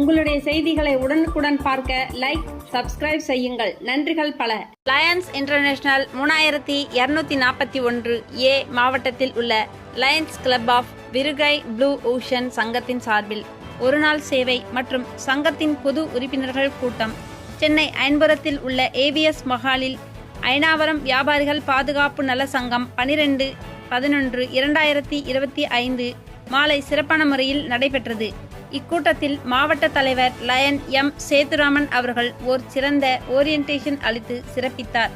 உங்களுடைய செய்திகளை உடனுக்குடன் பார்க்க லைக் சப்ஸ்கிரைப் செய்யுங்கள். நன்றிகள் பல. லயன்ஸ் இன்டர்நேஷனல் மூணாயிரத்தி இருநூத்தி நாற்பத்தி ஒன்று ஏ மாவட்டத்தில் உள்ள lions club of Virugai blue ocean சங்கத்தின் சார்பில் ஒருநாள் சேவை மற்றும் சங்கத்தின் பொது உறுப்பினர்கள் கூட்டம். சென்னை ஐன்புரத்தில் உள்ள ஏவிஎஸ் மஹாலில் ஐநாவரம் வியாபாரிகள் பாதுகாப்பு நல சங்கம் பனிரெண்டு பதினொன்று இரண்டாயிரத்தி இருபத்தி ஐந்து மாலை சிறப்பான முறையில் நடைபெற்றது. இக்கூட்டத்தில் மாவட்ட தலைவர் லயன் எம். சேதுராமன் அவர்கள் ஓர் சிறந்த ஓரியன்டேஷன் அளித்து சிறப்பித்தார்.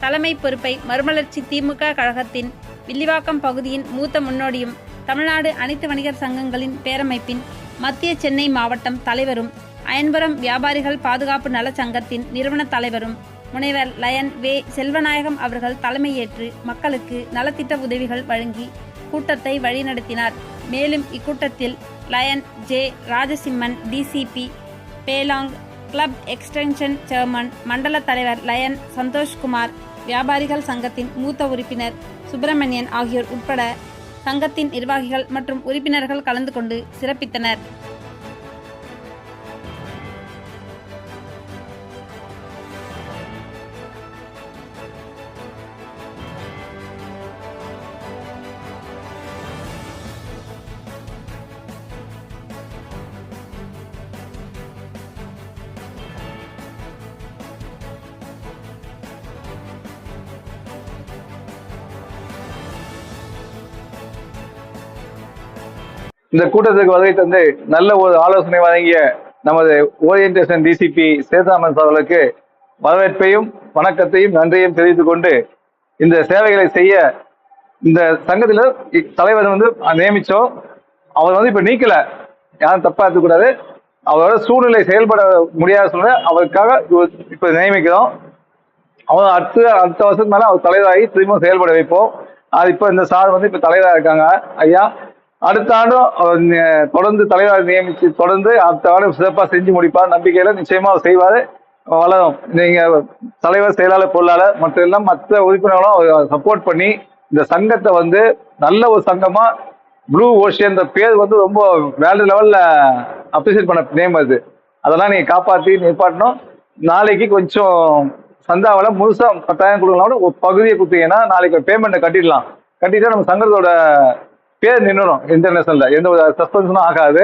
தலைமை பொறுப்பை மறுமலர்ச்சி திமுக கழகத்தின் வில்லிவாக்கம் பகுதியின் மூத்த முன்னோடியும் தமிழ்நாடு அனைத்து வணிகர் சங்கங்களின் பேரமைப்பின் மத்திய சென்னை மாவட்டம் தலைவரும் அயன்புரம் வியாபாரிகள் பாதுகாப்பு நல சங்கத்தின் நிறுவன தலைவரும் முனைவர் லயன் வே. செல்வநாயகம் அவர்கள் தலைமையேற்று மக்களுக்கு நலத்திட்ட உதவிகள் வழங்கி கூட்டத்தை வழிநடத்தினார். மேலும் இக்கூட்டத்தில் லயன் ஜே ராஜசிம்மன் டிசிபி பேலாங் கிளப் எக்ஸ்டென்ஷன் சேர்மன் மண்டல தலைவர் லயன் சந்தோஷ்குமார் வியாபாரிகள் சங்கத்தின் மூத்த உறுப்பினர் சுப்பிரமணியன் ஆகியோர் உட்பட சங்கத்தின் நிர்வாகிகள் மற்றும் உறுப்பினர்கள் கலந்து கொண்டு சிறப்பித்தனர். இந்த கூட்டத்துக்கு வருகை தந்து நல்ல ஒரு ஆலோசனை வழங்கிய நமது ஓரியன்டேஷன் டிசிபி சேதாமன் அவர்களுக்கு வரவேற்பையும் வணக்கத்தையும் நன்றியும் தெரிவித்துக் கொண்டு இந்த சேவைகளை செய்ய இந்த சங்கத்தில் தலைவர் வந்து நியமிச்சோம். அவர் வந்து இப்ப நீக்கல. யாரும் தப்பா இருக்கக்கூடாது அவரோட சூழ்நிலை செயல்பட முடியாத சூழ்நிலை அவருக்காக இப்போ இப்ப நியமிக்கிறோம். அவர் அடுத்த அடுத்த வருஷத்துக்கு மேல அவர் தலைவராகி திரும்பவும் செயல்பட வைப்போம். அது இப்ப இந்த சார் வந்து இப்ப தலைவராக இருக்காங்க. ஐயா அடுத்த ஆண்டும் அவர் தொடர்ந்து தலைவர் நியமிச்சு தொடர்ந்து அடுத்த ஆண்டு சிறப்பாக செஞ்சு முடிப்பார். நம்பிக்கையில நிச்சயமா செய்வார். வளரும். நீங்க தலைவர் செயலாளர் பொருளாளர் மற்ற எல்லாம் மற்ற உறுப்பினர்களும் சப்போர்ட் பண்ணி இந்த சங்கத்தை வந்து நல்ல ஒரு சங்கமா ப்ளூ ஓஷியன் பேர் வந்து ரொம்ப வேல்டு லெவல்ல அப்ரிசியேட் பண்ண நேம் அது. அதெல்லாம் நீங்க காப்பாத்தி நிப்பாட்டணும். நாளைக்கு கொஞ்சம் சந்தாவில் முழுசா பத்தாயிரம் கொடுக்கலாம் ஒரு பகுதியை கொடுத்தீங்கன்னா நாளைக்கு பேமெண்ட்டை கட்டிடலாம். கட்டிட்டா நம்ம சங்கத்தோட பேர் நின்றுடும் இன்டர்நேஷனல்ல எந்த ஒரு சஸ்பென்ஷனும் ஆகாது.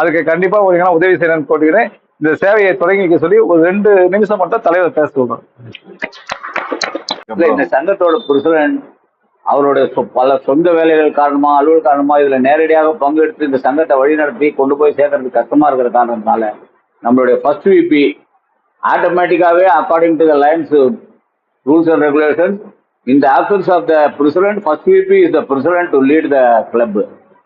அதுக்கு கண்டிப்பா ஒரு உதவி செய்யணும்னு போட்டுக்கிறேன். இந்த சேவையை தொடங்கி வைக்க சொல்லி ஒரு ரெண்டு நிமிஷம் மட்டும் தலைவர் பேச சொல்றோம் இந்த சங்கத்தோட பிரசிடன்ட் அவருடைய பல சொந்த வேலைகள் காரணமா அலுவல் காரணமா இதுல நேரடியாக பங்கெடுத்து இந்த சங்கத்தை வழிநடத்தி கொண்டு போய் சேர்க்கறது கஷ்டமா இருக்கிற காரணத்தினால நம்மளுடைய first VP ஆட்டோமேட்டிக்காவே according to the lines rules and regulations இந்த options of the president first VP is the president to lead the club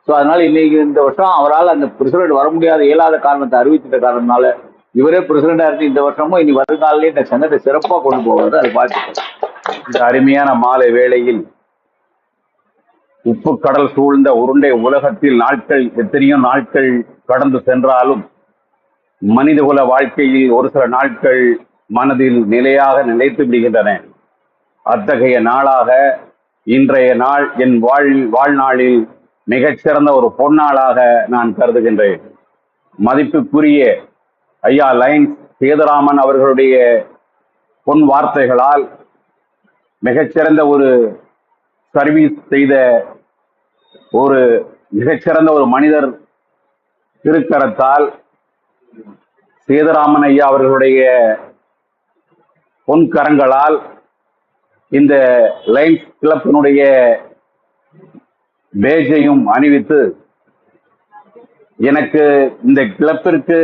so அதனால இன்னைக்கு இந்த வருஷம் அவரால் அந்த பிரசிடென்ட் வர முடியாத இயலாத காரணத்தை அறிவிச்சிட்ட காரணத்தினால இவரே பிரசிடண்டா இருந்து இந்த வருஷமும் இனி வருங்காலே இந்த சங்கத்தை சிறப்பாக கொண்டு போவது அது பார்த்து இந்த அருமையான மாலை வேளையில் உப்பு கடல் சூழ்ந்த உருண்டை உலகத்தில் நாட்கள் எத்தனையோ நாட்கள் கடந்து சென்றாலும் மனிதகுல வாழ்க்கையில் ஒரு சில நாட்கள் மனதில் நிலையாக நிலைத்து விடுகின்றன. அத்தகைய நாளாக இன்றைய நாள் என் வாழ் வாழ்நாளில் மிகச்சிறந்த ஒரு பொன்னாளாக நான் கருதுகின்றேன். மதிப்புக்குரிய ஐயா லைன்ஸ் சேதுராமன் அவர்களுடைய பொன் வார்த்தைகளால் மிகச்சிறந்த ஒரு சர்வீஸ் செய்த ஒரு மிகச்சிறந்த ஒரு மனிதர் திருக்கரத்தால் சேதுராமன் ஐயா அவர்களுடைய பொன் கரங்களால் இந்த லைன்ஸ் கிளப்பினுடைய பேஜையும் அணிவித்து எனக்கு இந்த கிளப்பிற்கு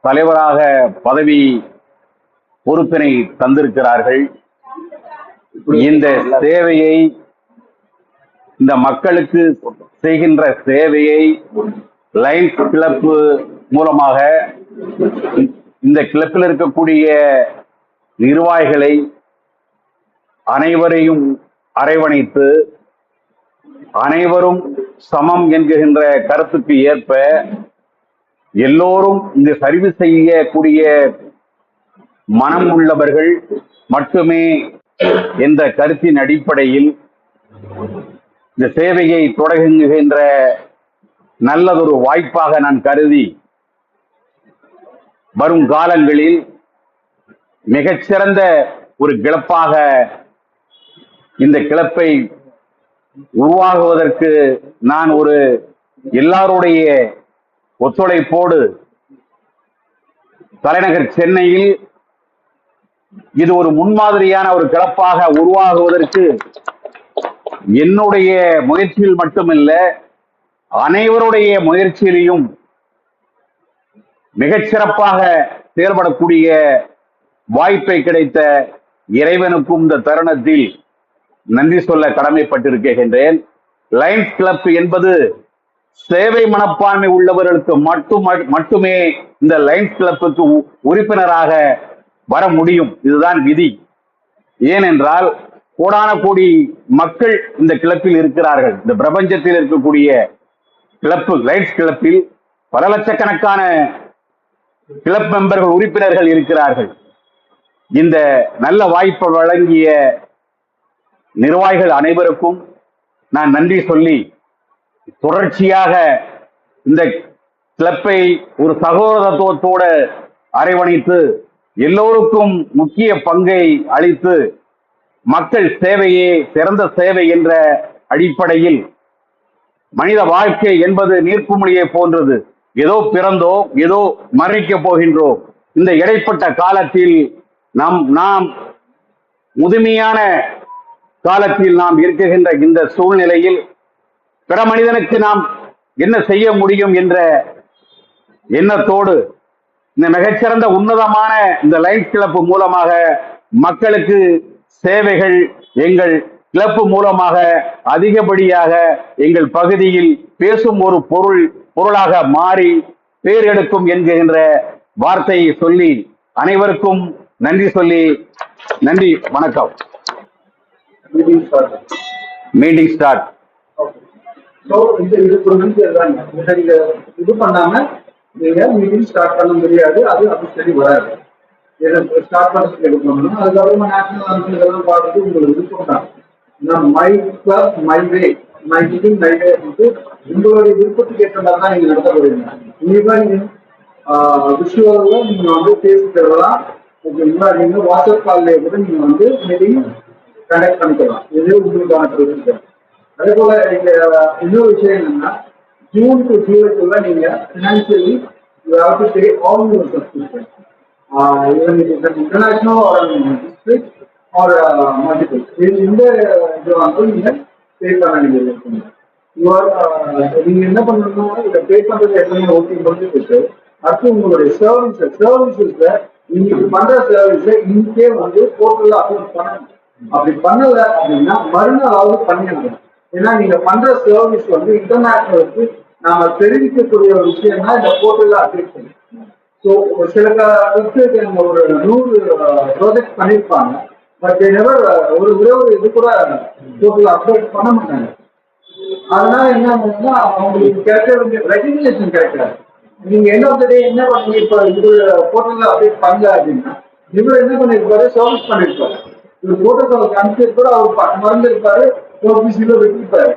தலைவராக பதவி பொறுப்பினை தந்திருக்கிறார்கள். இந்த சேவையை இந்த மக்களுக்கு செய்கின்ற சேவையை லைன்ஸ் கிளப் மூலமாக இந்த கிளப்பில் இருக்கக்கூடிய நிர்வாகிகளை அனைவரையும் அரவணைத்து அனைவரும் சமம் என்கின்ற கருத்துக்கு ஏற்ப எல்லோரும் இந்த சர்வீஸ் செய்யக்கூடிய மனம் உள்ளவர்கள் மட்டுமே என்ற கருத்தின் அடிப்படையில் இந்த சேவையை தொடங்குகின்ற நல்லதொரு வாய்ப்பாக நான் கருதி வரும் காலங்களில் மிகச்சிறந்த ஒரு கிளப்பாக இந்த கிளப்பை உருவாகுவதற்கு நான் ஒரு எல்லாருடைய ஒத்துழைப்போடு தலைநகர் சென்னையில் இது ஒரு முன்மாதிரியான ஒரு கிளப்பாக உருவாகுவதற்கு என்னுடைய முயற்சியில் மட்டுமல்ல அனைவருடைய முயற்சியிலையும் மிகச்சிறப்பாக செயல்படக்கூடிய வாய்ப்பை கிடைத்த இறைவனுக்கும் இந்த தருணத்தில் நன்றி சொல்ல கடமைப்பட்டிருக்கின்றேன். லைன்ஸ் கிளப் என்பது சேவை மனப்பான்மை உள்ளவர்களுக்கு மட்டும் மட்டுமே இந்த லைன்ஸ் கிளப்புக்கு உ- உறுப்பினராக வர முடியும். இதுதான் விதி. ஏனென்றால் கோடான கோடி மக்கள் இந்த கிளப்பில் இருக்கிறார்கள். இந்த பிரபஞ்சத்தில் இருக்கக்கூடிய கிளப்பு லைட்ஸ் கிளப்பில் பல லட்சக்கணக்கான கிளப் மெம்பர்கள் உறுப்பினர்கள் இருக்கிறார்கள். இந்த நல்ல வாய்ப்பை வழங்கிய நிர்வாகிகள் அனைவருக்கும் நான் நன்றி சொல்லி தொடர்ச்சியாக இந்த கிளப்பை ஒரு சகோதரத்துவத்தோடு அரவணைத்து எல்லோருக்கும் முக்கிய பங்கை அளித்து மக்கள் சேவையே சிறந்த சேவை என்ற அடிப்படையில் மனித வாழ்க்கை என்பது நீர்க்குமிழியை போன்றது. ஏதோ பிறந்தோ ஏதோ மறைக்கப் போகின்றோம் இந்த இடைப்பட்ட காலத்தில் நம் நாம் முதுமையான காலத்தில் நாம் இருக்குகின்ற இந்த சூழ்நிலையில் பிற மனிதனுக்கு நாம் என்ன செய்ய முடியும் என்ற எண்ணத்தோடு இந்த மிகச்சிறந்த உன்னதமான இந்த லைன்ஸ் கிளப் மூலமாக மக்களுக்கு சேவைகள் எங்கள் கிளப் மூலமாக அதிகப்படியாக எங்கள் பகுதியில் பேசும் ஒரு பொருள் பொருளாக மாறி பேர் எடுக்கும் என்கின்ற வார்த்தையை சொல்லி அனைவருக்கும் நன்றி சொல்லி நன்றி வணக்கம். Meeting start meeting start so இது இது இதை இது பண்ணாம நீங்க மீட்டிங் ஸ்டார்ட் பண்ண முடியாது. அது அபிஷியலி வராது. இதை ஸ்டார்ட் பண்ணுறதுக்கு எடுக்கணும்னா அதுக்கப்புறமா நேஷனல் ஆன்சர் இதெல்லாம் பாடுறது உங்களுக்கு தான். நான் my club my way my meeting my way வந்து உங்களுடைய விருப்பத்துக்கு ஏற்ற மாதிரி தான் நீங்க நடத்த போறீங்க. கண்டிப்பா நீங்க விஷுவல்ல நீங்க வந்து பேசிக்கிறதெல்லாம் ஓகேங்களா நீங்க வாட்ஸ்அப் கால்ல கூட நீங்க வந்து மீட்டிங் கனெக்ட் பண்ணிக்கலாம். இது உங்களுக்கான ப்ரொசீஜர் அதே போல இங்க இன்னொரு விஷயம் என்னன்னா ஜூன் டு ஜூலைக்குள்ள நீங்க financially you have to pay all your subscription even it is international or district or multiple இந்த இது வந்து நீங்க பே பண்ண வேண்டியது இருக்குங்க You are, நீங்க என்ன பண்ணணும்னா இதை பே பண்றது எப்பவுமே ஓகே முடிஞ்சுட்டு அடுத்து உங்களுடைய சர்வீசஸ் சர்வீசஸ்ல நீங்க இப்ப பண்ற சர்வீஸ் இன்னைக்கே வந்து போர்ட்டல்ல அப்லோட் பண்ணணும். அப்படி பண்ணல அப்படின்னா மறுநாளாவது பண்ணிடணும். ஏன்னா நீங்க பண்ற சர்வீஸ் வந்து இன்டர்நேஷனலுக்கு நாம தெரிவிக்கக்கூடிய ஒரு விஷயம் தான் இந்த போர்ட்டல்ல அப்டேட் பண்ணணும். ஸோ சில வெப்சைட் ஒரு நூறு ப்ராஜெக்ட் பண்ணியிருப்பாங்க பட் நெவர் ஒரு ஒரே ஒரு இது கூட போர்ட்டல் அப்டேட் பண்ண மாட்டாங்க. அதனால என்ன ஆகுதுன்னா அவங்களுக்கு கிடைக்க வேண்டிய ரெகக்னேஷன் கிடைக்காது நீங்க என்ன ஆஃப் டே என்ன பண்ணி இப்ப இது போர்ட்டல்ல அப்டேட் பண்ணல அப்படின்னா இவர் என்ன பண்ணிருப்பாரு சர்வீஸ் பண்ணிருப்பாரு. இவர் போட்டோஸ் கூட அவர் ப- மறந்திருப்பாரு ஓபிசியில வெட்டிருப்பாரு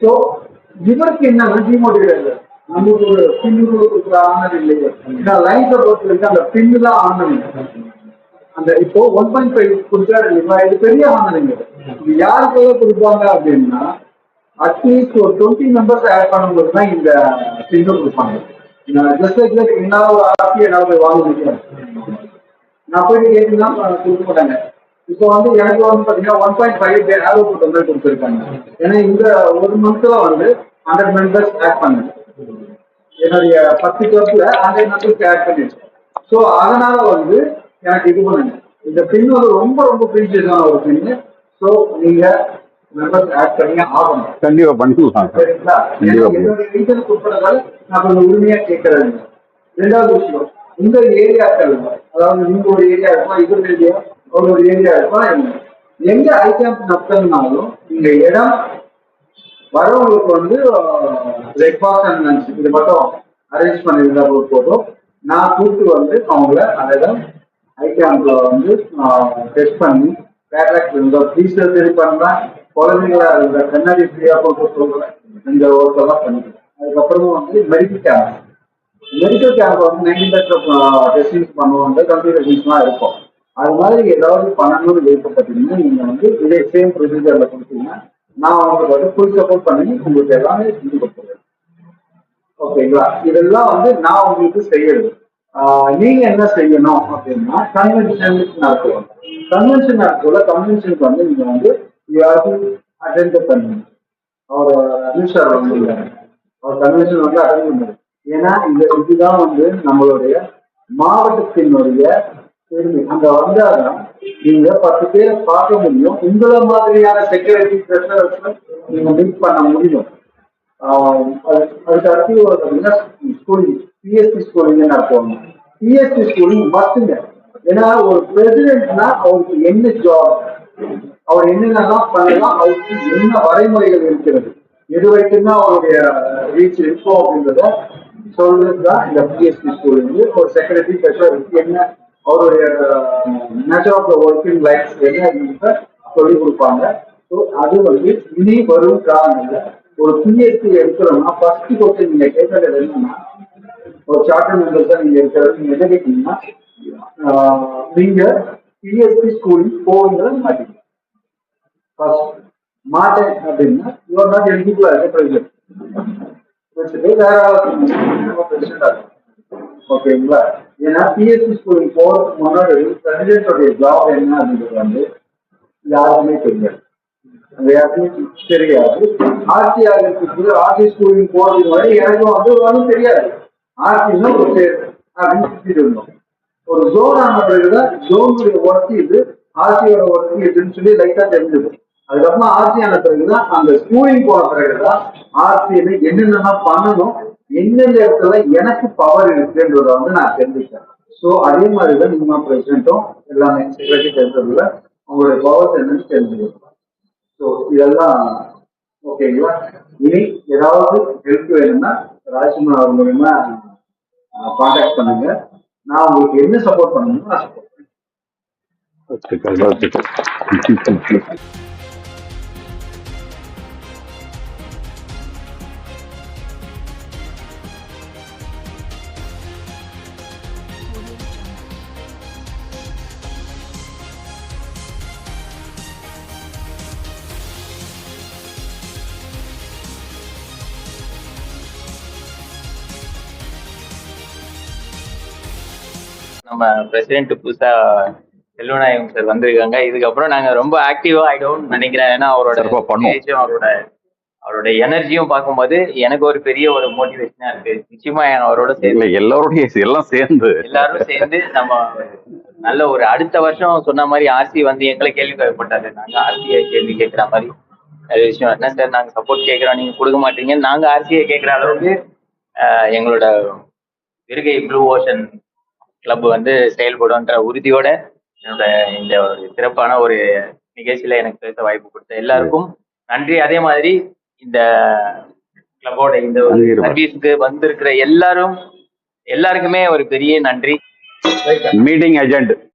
ஸோ இவருக்கு என்ன டிமோட்டிவேட் நமக்கு ஒரு பின்னு ஒரு ஆனது இல்லை. ஏன்னா லைன்ஸை பொறுத்த வரைக்கும் அந்த பின்னு தான் ஆனது. அந்த இப்போ ஒன் பாயிண்ட் ஃபைவ் கொடுத்தாரு இல்லைங்களா இது பெரிய ஆனதுங்க இது யாருக்கெல்லாம் கொடுப்பாங்க அப்படின்னா அட்லீஸ்ட் ஒரு டுவெண்ட்டி மெம்பர்ஸ் ஆட் பண்ணும்போது தான் இந்த பின்னு கொடுப்பாங்க. ஜஸ்ட் லைக் என்ன ஒரு ஆர்சி என்னால் போய் வாங்க முடியாது நான் போய் கேட்டு தான் கொடுக்க மாட்டாங்க. இப்போ வந்து எனக்கு வந்து பாத்தீங்கன்னா ஒன் பாயிண்ட் ஃபைவ் ஆரோ போட்ட மாதிரி கொடுத்துருக்காங்க. ஏன்னா இந்த ஒரு மந்த்ல வந்து ஹண்ட்ரட் மெம்பர்ஸ் ஆட் பண்ணேன் என்னுடைய பத்து கிளப்ல ஹண்ட்ரட் மெம்பர்ஸ் ஆட் பண்ணிருக்கேன் ஸோ அதனால வந்து எனக்கு இது பண்ணுங்க. இந்த பின் வந்து ரொம்ப ரொம்ப ப்ரீசியஸான ஒரு பின்னு ஸோ நீங்க மெம்பர்ஸ் ஆட் பண்ணி ஆகணும். கண்டிப்பா பண்ணிக்கலாம். சரிங்களா? என்னுடைய ரீசனுக்கு உட்பட்டதால் நான் கொஞ்சம் உரிமையா கேட்கறது ரெண்டாவது விஷயம் இந்த ஏரியாக்கள் அதாவது நீங்க ஒரு ஏரியா இருக்கலாம் இவர் ஏரியா ஒரு ஒரு ஏரியா இருக்கும் என்ன? எங்க ஐ கேம்ப் நடத்தணும்னாலும் இந்த இடம் வரவங்களுக்கு வந்து பிரேக்ஃபாஸ்ட் அண்ட் லஞ்ச் இது மட்டும் அரேஞ்ச் பண்ணியிருந்தா ஒரு போதும். நான் கூப்பிட்டு வந்து அவங்கள அந்த இடம் ஐ கேம்ப்ல வந்து டெஸ்ட் பண்ணி பேட்ராக்ட் இருந்தா டீச்சர் சரி பண்ணலாம். குழந்தைங்களா இருந்த கண்ணாடி ஃப்ரீயா கொடுக்க சொல்றேன் இந்த ஒர்க் எல்லாம் பண்ணிக்கிறேன் அதுக்கப்புறமா வந்து மெடிக்கல் கேம்ப் மெடிக்கல் கேம்ப் வந்து நைன்டி பேர்ஸ் டெஸ்டிங்ஸ் பண்ணுவோம். கம்ப்யூட்டர் டெஸ்டிங்ஸ்லாம் இருக்கும். அது மாதிரி ஏதாவது பண்ணணும்னு விருப்பப்பட்டீங்கன்னா நீங்க வந்து இதே சேம் ப்ரொசீஜர்ல கொடுத்தீங்கன்னா நான் உங்களுக்கு வந்து ஃபுல் சப்போர்ட் பண்ணி உங்களுக்கு எல்லாமே செஞ்சு கொடுத்துருவேன். ஓகேங்களா இதெல்லாம் வந்து நான் உங்களுக்கு செய்யறது நீங்க என்ன செய்யணும் அப்படின்னா கன்வென்ஷன் நடத்துவோம். கன்வென்ஷன் நடத்துவல கன்வென்ஷனுக்கு வந்து நீங்க வந்து அட்டென்ட் பண்ணணும்? அவர் அமித்ஷா வந்து அவர் கன்வென்ஷன் வந்து அட்டெண்ட் பண்ணாரு ஏன்னா இந்த இதுதான் வந்து நம்மளுடைய மாவட்டத்தினுடைய பெருமை. அங்க வந்தாதான் நீங்க பத்து பேரை பார்க்க முடியும். உங்களை மாதிரியான செக்யூரிட்டி ப்ரெஷர்ஸ் நீங்க மீட் பண்ண முடியும். ஆஹ் அது- அதுக்கு அடுத்து ஒரு ஸ்கூலிங் பிஎஸ்சி ஸ்கூலிங் நடத்துவாங்க பிஎஸ்சி ஸ்கூலிங் மஸ்ட்டுங்க ஏன்னா ஒரு பிரசிடென்ட்னா அவருக்கு என்ன ஜாப் அவர் என்னென்னலாம் பண்ணலாம்? அவருக்கு என்ன வரைமுறைகள் இருக்கிறது? எது வரைக்கும் தான் அவருடைய ரீச் இருக்கும் அப்படின்றத சொல்றது தான் இந்த பிஎஸ்சி ஸ்கூல் வந்து ஒரு செக்ரட்டரி ப்ரெஷர் என்ன அவருடைய nature of the working life என்ன சொல்லி கொடுப்பாங்க ஸோ அது வந்து இனி வரும் காலங்கள்ல ஒரு பிஎஸ்சி எடுக்கிறோம்னா ஃபர்ஸ்ட் கொஸ்டின் நீங்க கேட்கறது என்னன்னா ஒரு சார்ட்டர் மெம்பர்ஸா நீங்க இருக்கிறது நீங்க எதை கேட்டீங்கன்னா ஆஹ், நீங்க பிஎஸ்சி ஸ்கூலிங் போவீங்களா மாட்டீங்க ஃபர்ஸ்ட் மாட்டேன் அப்படின்னா you're not eligible as a president. வச்சுட்டு வேற பிரசிடென்ட் ஓகேங்களா ஏன்னா பிஎஸ்சி ஸ்கூலுக்கு போறதுக்கு முன்னாடி பிரசிடென்டோடைய ஜாப் என்ன அப்படின்றது வந்து யாருக்குமே தெரியாது. அது யாருக்குமே தெரியாது. ஆர்சியாக இருக்கிறது ஆர்சி ஸ்கூலிங் போறதுக்கு முன்னாடி எனக்கும் வந்து ஒன்றும் தெரியாது. ஆர்சின்னா ஒரு பேர் அப்படின்னு சுற்றிட்டு இருந்தோம். ஒரு ஜோன் ஆன பிறகுதான் ஜோனுடைய ஒர்க் இது ஆர்சியோட ஒர்க் இதுன்னு சொல்லி லைட்டா தெரிஞ்சது. அதுக்கப்புறமா ஆர்சி ஆன பிறகுதான் அந்த ஸ்கூலிங் போன பிறகுதான் ஆர்சி என்னென்னலாம் பண்ணணும் எந்தெந்த இடத்துல எனக்கு பவர் இருக்குன்றத வந்து நான் தெரிஞ்சுக்கிறேன் ஸோ அதே மாதிரி தான் நீங்க பிரசிடென்ட்டும் எல்லாமே செக்ரட்டரி தெரிஞ்சதுல உங்களுடைய பவர்ஸ் என்னன்னு தெரிஞ்சுக்கணும் ஸோ இதெல்லாம் ஓகேங்களா இனி ஏதாவது ஹெல்ப் வேணும்னா ராஜ்குமார் அவர் மூலயமா கான்டாக்ட் பண்ணுங்க. நான் உங்களுக்கு என்ன சப்போர்ட் பண்ணணும்னு நான் சப்போர்ட் நம்ம பிரசிடென்ட் புதுசா செல்வநாயகம் சார் வந்திருக்காங்க. இதுக்கப்புறம் நாங்க ரொம்ப ஆக்டிவா ஆயிடுவோம்னு நினைக்கிறேன். ஏன்னா அவரோட உம் அவரோட அவரோட எனர்ஜியும் பார்க்கும்போது எனக்கு ஒரு பெரிய ஒரு மோட்டிவேஷனா இருக்கு. நிச்சயமா அவரோட சேர்ந்து எல்லாருடைய எல்லாம் சேர்ந்து. எல்லாரும் சேர்ந்து நம்ம நல்ல ஒரு அடுத்த வருஷம் சொன்ன மாதிரி ஆர்சி வந்து எங்களை கேள்வி கேட்கப்பட்டாரு. நாங்க ஆர்சிஐ கேள்வி கேட்கிற மாதிரி. நிறைய விஷயம் என்ன சார் நாங்க சப்போர்ட் கேட்கிறோம். நீங்க கொடுக்க மாட்டீங்க நாங்க ஆர்சிஐ கேட்கிற அளவுக்கு எங்களோட விருகை ப்ளூ ஓஷன் கிளப் வந்து செயல்படும்ன்ற உறுதியோட என்னோட இந்த ஒரு சிறப்பான ஒரு நிகழ்ச்சியில எனக்கு பேச வாய்ப்பு கொடுத்த எல்லாருக்கும் நன்றி. அதே மாதிரி இந்த கிளப்போட இந்த ஒரு. சர்வீஸ்க்கு வந்திருக்கிற எல்லாரும் எல்லாருக்குமே ஒரு பெரிய நன்றி. Meeting adjoint